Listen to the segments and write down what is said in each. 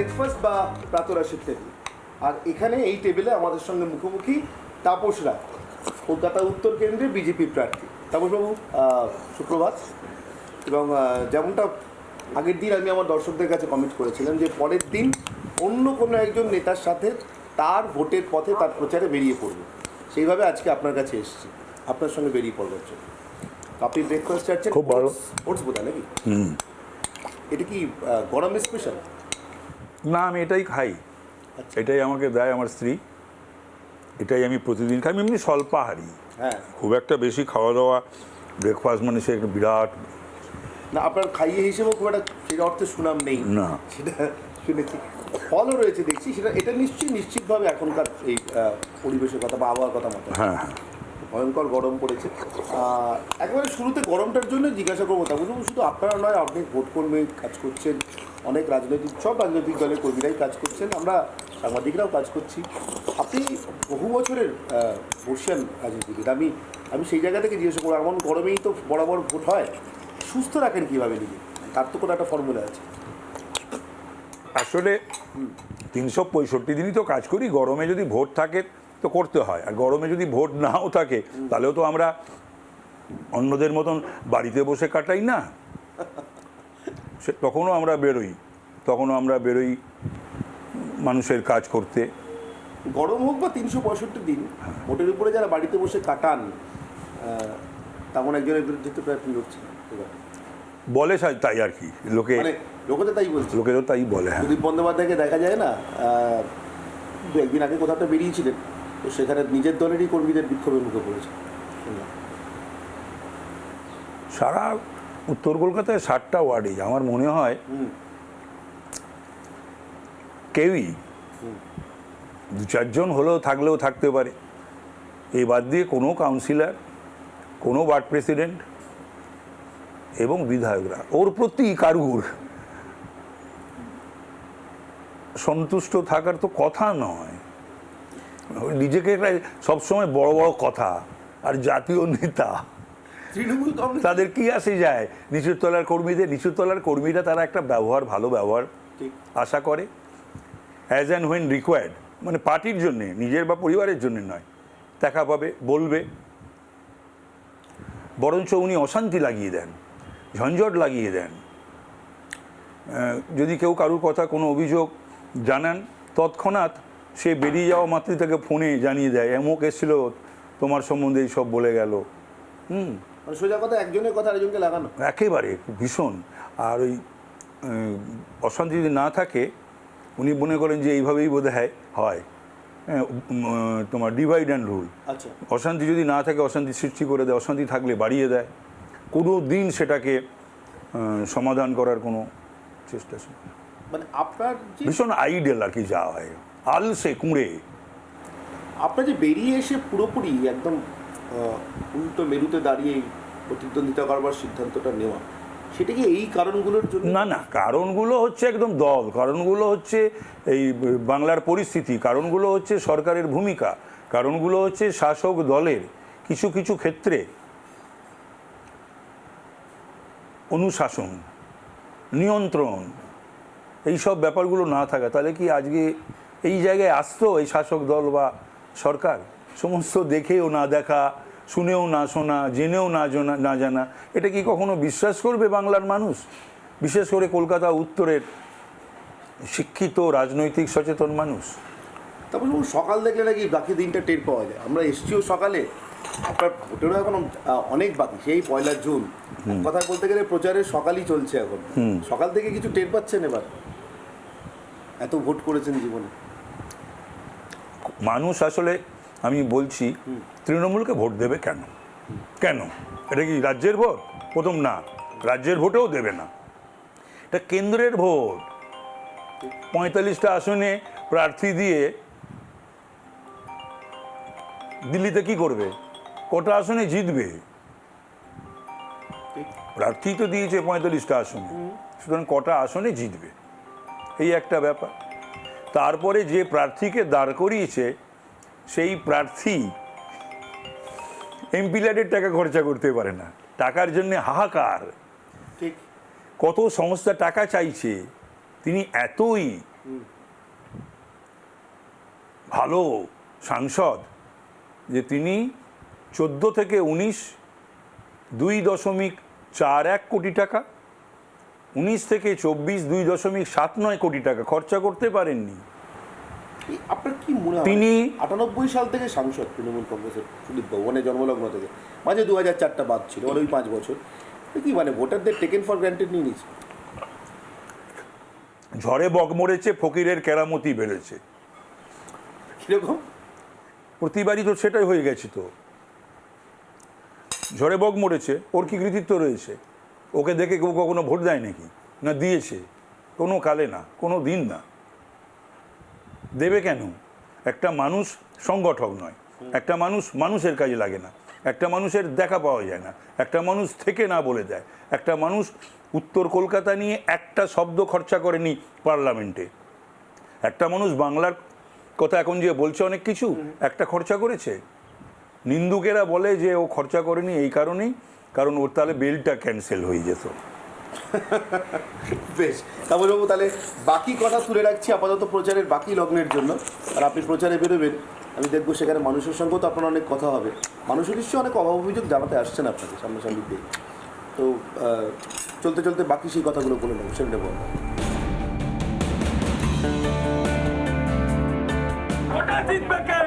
Breakfast বা প্রাতরাশের table আর এখানে এই টেবিলে আমাদের সঙ্গে মুখোমুখি তাপস রায় কলকাতা উত্তর কেন্দ্রে বিজেপি প্রার্থী। তাপসবাবু সুপ্রভাত। এবং যেমনটা আগের দিন আমি আমার দর্শকদের কাছে কমেন্ট করেছিলাম যে পরের দিন অন্য কোনো একজন নেতার সাথে তার ভোটের পথে তার প্রচারে বেরিয়ে পড়বে। সেইভাবে আজকে আপনার কাছে এসেছি। আপনার সঙ্গে বেরিয়ে পড়বার জন্য। আপনি ব্রেকফাস্ট চাচ্ছেন খুব ভালো। ওটস বোধহয় নাকি? এটা কি গরমের স্পেশাল না আমি এটাই খাই। আচ্ছা। এটাই আমাকে দেয় আমার স্ত্রী। এটাই আমি প্রতিদিন খাই। আমি এমনি স্বল্পাহারি। হ্যাঁ। খুব একটা বেশি খাওয়া দাওয়া ব্রেকফাস্ট মানে সে একটা বিরাট না আপনার খাইয়ে হিসেবেও খুব একটা সেই অর্থে সুনাম নেই। না। সেটা শুনেছি। ফলও রয়েছে দেখছি। সেটা এটা নিশ্চয়ই নিশ্চিতভাবে এখনকার এই পরিবেশের কথা বা আবহাওয়ার কথা মতো। হ্যাঁ হ্যাঁ। ভয়ঙ্কর গরম পড়েছে। একেবারে শুরুতে গরমটার জন্য জিজ্ঞাসা করব তা বলুন শুধু আপনারা নয় অনেক ভোট কর্মী কাজ করছেন অনেক রাজনৈতিক সব রাজনৈতিক দলের কর্মীরাই কাজ করছেন আমরা সাংবাদিকরাও কাজ করছি। আপনি বহু বছরের বর্ষিয়ান রাজনীতিবিদ আমি আমি সেই জায়গা থেকে জিজ্ঞাসা করব এমন গরমেই তো বরাবর ভোট হয় সুস্থ রাখেন কীভাবে নিজে? তার তো কোনো একটা ফর্মুলা আছে। আসলে তিনশো পঁয়ষট্টি দিনই তো কাজ করি গরমে যদি ভোট থাকে তো করতে হয়। আর গরমে যদি ভোট নাও থাকে তাহলেও তো আমরা অন্যদের মতন বাড়িতে বসে কাটাই না। সে তখনও আমরা বেরোই। তখনও আমরা বেরোই মানুষের কাজ করতে। গরম হোক বা তিনশো পঁয়ষট্টি দিন ভোটের উপরে যারা বাড়িতে বসে কাটান তেমন একজনের বিরুদ্ধে তো লড়ছেন এবার। বলে তাই আর কি। লোকে মানে লোকে তো তাই বলছে। লোকে তো তাই বলে হ্যাঁ। প্রদীপ বন্দ্যোপাধ্যায়কে দেখা যায় না দু একদিন আগে কোথাও বেরিয়েছিলেন। তো সেখানে নিজের দলেরই কর্মীদের বিক্ষোভের মুখে পড়েছে। সারা উত্তর কলকাতায় ষাটটা ওয়ার্ডে আমার মনে হয় কেউই দু চারজন হলেও থাকলেও থাকতে পারে। এই বাদ দিয়ে কোনো কাউন্সিলর কোনো ওয়ার্ড প্রেসিডেন্ট এবং বিধায়করা ওর প্রতি কারুর সন্তুষ্ট থাকার তো কথা নয়। নিজেকে একটা সবসময় বড় বড় কথা আর জাতীয় নেতা। তৃণমূল কংগ্রেস। তাদের কি আসে যায়? নিচুর তলার কর্মীদের নিচুর তলার কর্মীরা তারা একটা ব্যবহার ভালো ব্যবহার আশা করে। অ্যাজ অ্যান্ড হোয়েন রিকোয়ার্ড মানে পার্টির জন্যে নিজের বা পরিবারের জন্য নয়। দেখা পাবে বলবে। বরঞ্চ উনি অশান্তি লাগিয়ে দেন ঝঞ্ঝট লাগিয়ে দেন। যদি কেউ কারুর কথা কোনো অভিযোগ জানান তৎক্ষণাৎ সে বেরিয়ে যাওয়া মাত্রই তাকে ফোনে জানিয়ে দেয় এমক এসেছিল তোমার সম্বন্ধে সব বলে গেল। হুম। মানে সোজা কথা একজনের কথা আরেকজনকে লাগানো। একেবারে ভীষণ। আর ওই অশান্তি যদি না থাকে উনি মনে করেন যে এইভাবেই বোধ হয় হয়। তোমার ডিভাইড অ্যান্ড রুল আচ্ছা। অশান্তি যদি না থাকে অশান্তি সৃষ্টি করে দেয় অশান্তি থাকলে বাড়িয়ে দেয়। কোনো দিন সেটাকে সমাধান করার কোনো চেষ্টা মানে আপনার ভীষণ আইডেল আর কি যা হয়। আলসে কুঁড়ে। আপনার যে বেরিয়ে এসে পুরোপুরি একদম উল্টো মেরুতে দাঁড়িয়ে প্রতিদ্বন্দ্বিতা করবার সিদ্ধান্তটা নেওয়া সেটা কি এই কারণগুলোর জন্য? না না কারণগুলো হচ্ছে একদম দল কারণগুলো হচ্ছে এই বাংলার পরিস্থিতি কারণগুলো হচ্ছে সরকারের ভূমিকা কারণগুলো হচ্ছে শাসক দলের কিছু কিছু ক্ষেত্রে অনুশাসন নিয়ন্ত্রণ এই সব ব্যাপারগুলো না থাকা। তাহলে কি আজকে এই জায়গায় আসতো এই শাসক দল বা সরকার সমস্ত দেখেও না দেখা শুনেও না শোনা জেনেও না জানা না জানা এটা কি কখনো বিশ্বাস করবে বাংলার মানুষ? বিশেষ করে কলকাতা উত্তরের শিক্ষিত রাজনৈতিক সচেতন মানুষ। তারপর সকাল দেখলে নাকি বাকি দিনটা টের পাওয়া যায়। আমরা এসছিও সকালে আপনার ভোটেরও এখন অনেক বাকি সেই পয়লা জুন। কথা বলতে গেলে প্রচারের সকালই চলছে এখন। সকাল থেকে কিছু টের পাচ্ছেন এবার? এত ভোট করেছেন জীবনে। মানুষ আসলে, আমি বলছি, তৃণমূলকে ভোট দেবে কেন? কেন? এটা কি রাজ্যের ভোট? প্রথম না। রাজ্যের ভোটেও দেবে না। এটা কেন্দ্রের ভোট। পঁয়তাল্লিশটা আসনে প্রার্থী দিয়ে দিল্লিতে কি করবে? কটা আসনে জিতবে? প্রার্থী তো দিয়েছে পঁয়তাল্লিশটা আসনে। সুতরাং কটা আসনে জিতবে? এই একটা ব্যাপার। তারপরে যে প্রার্থীকে দাঁড় করিয়েছে সেই প্রার্থী এমপি ল্যাডের টাকা খরচা করতে পারে না। টাকার জন্য হাহাকার। কত সংস্থা টাকা চাইছে তিনি এতই ভালো সাংসদ যে তিনি চোদ্দ থেকে উনিশ দুই দশমিক চার এক কোটি টাকা উনিশ থেকে চব্বিশ দুই দশমিক সাত নয় কোটি টাকা খরচা করতে পারেননি। আপনার কি মনে হয়? তিনি- আটানব্বই সাল থেকে সাংসদ তৃণমূল কংগ্রেসের সুদীপ বাবু মানে জন্মলগ্ন থেকে। মাঝে দু হাজার চারটা বাদ ছিল মানে ওই পাঁচ বছর। কি মানে ভোটারদের টেকেন ফর গ্রান্টেড নিয়ে নিচ্ছে ঝড়ে বক মরেছে ফকিরের কেরামতি বেড়েছে। কীরকম? প্রতিবারই তো সেটাই হয়ে গেছে তো। ঝড়ে বক মরেছে ওর কি কৃতিত্ব রয়েছে? ওকে দেখে কেউ কখনো ভোট দেয় নাকি? না দিয়েছে। কোনো কালে না কোনো দিন না। দেবে কেন? একটা মানুষ সংগঠক নয়। একটা মানুষ মানুষের কাজে লাগে না। একটা মানুষের দেখা পাওয়া যায় না। একটা মানুষ থেকে না বলে দেয়। একটা মানুষ উত্তর কলকাতা নিয়ে একটা শব্দ খরচা করেনি পার্লামেন্টে। একটা মানুষ বাংলার কথা এখন যে বলছে অনেক কিছু একটা খরচা করেছে। নিন্দুকেরা বলে যে ও খরচা করেনি এই কারণেই কারণ ওর তাহলে বেলটা ক্যান্সেল হয়ে যেত। বেশ। তাপসবাবু তাহলে বাকি কথা তুলে রাখছি আপাতত প্রচারের বাকি লগ্নের জন্য। আর আপনি প্রচারে বেরোবেন আমি দেখব সেখানে মানুষের সঙ্গেও তো আপনার অনেক কথা হবে। মানুষের নিশ্চয়ই অনেক অভাব অভিযোগ জানাতে আসছেন আপনাকে সামনাসামনি পেয়ে তো চলতে চলতে বাকি সেই কথাগুলো বলে নেব সেটা নেব জিতবে কে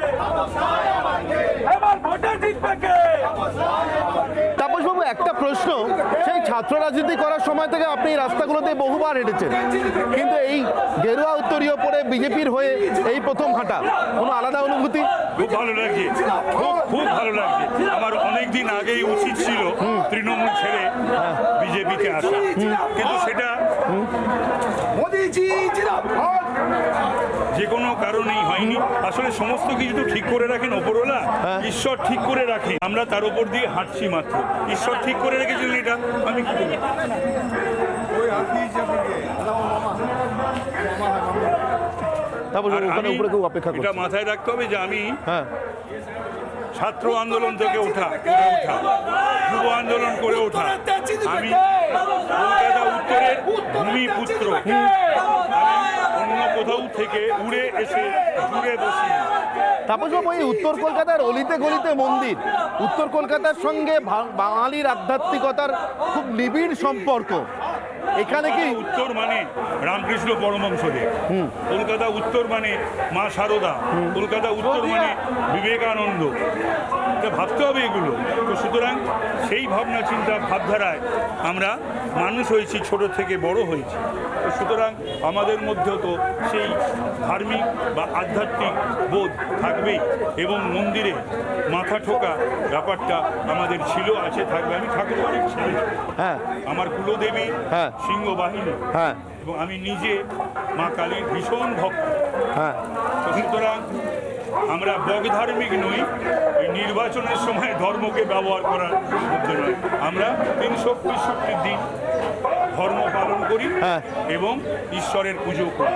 এবার ভোটার জিতবে কে তাপসবাবু একটা প্রশ্ন সেই ছাত্র রাজনীতি করার সময় থেকে আপনি এই রাস্তাগুলোতে বহুবার হেঁটেছেন। কিন্তু এই গেরুয়া উত্তরীয় পরে বিজেপির হয়ে এই প্রথম হাঁটা কোনো আলাদা অনুভূতি? খুব ভালো লাগছে। খুব খুব ভালো লাগছে। আমার অনেকদিন আগেই উচিত ছিল তৃণমূল ছেড়ে বিজেপিতে আসা। কিন্তু সেটা মোদিজি জিন্দাবাদ যে কোনো কারণেই হয়নি। আসলে সমস্ত কিছু তো ঠিক করে রাখেন ওপরওয়ালা? ঈশ্বর ঠিক করে রাখেন। আমরা তার উপর দিয়ে হাঁটছি মাত্র। ঈশ্বর ঠিক করে রেখেছিলেন এটা? আমি কি অপেক্ষা এটা মাথায় রাখতে হবে যে আমি হ্যাঁ। ছাত্র আন্দোলন থেকে ওঠা করে ওঠা যুব আন্দোলন করে ওঠা। আমি কলকাতা উত্তরের ভূমিপুত্র কোথাও থেকে উড়ে এসে জুড়ে বসি। তাপসবাবু এই উত্তর কলকাতার অলিতে গলিতে মন্দির উত্তর কলকাতার সঙ্গে বাঙালির আধ্যাত্মিকতার খুব নিবিড় সম্পর্ক। এখানে কি উত্তর মানে রামকৃষ্ণ পরমহংসদেব। কলকাতা উত্তর মানে মা সারদা। কলকাতা উত্তর মানে বিবেকানন্দ। এটা ভাবতে হবে এগুলো। তো সুতরাং সেই ভাবনা চিন্তা ভাবধারায় আমরা মানুষ হয়েছি ছোট থেকে বড় হয়েছি। তো সুতরাং আমাদের মধ্যেও তো সেই ধার্মিক বা আধ্যাত্মিক বোধ থাকবেই এবং মন্দিরে মাথা ঠোকা ব্যাপারটা আমাদের ছিল আছে থাকবে। আমি ঠাকুর বাড়ির ছেলে হ্যাঁ। আমার কুলদেবী হ্যাঁ। সিংহ বাহিনী হ্যাঁ। এবং আমি নিজে মা কালীর ভীষণ ভক্ত। হ্যাঁ। সুতরাং আমরা বগধার্মিক নই এই নির্বাচনের সময় ধর্মকে ব্যবহার করার মধ্যে নয় আমরা তিনশো পঁয়ষট্টি দিন ধর্ম পালন করি হ্যাঁ। এবং ঈশ্বরের পুজো করি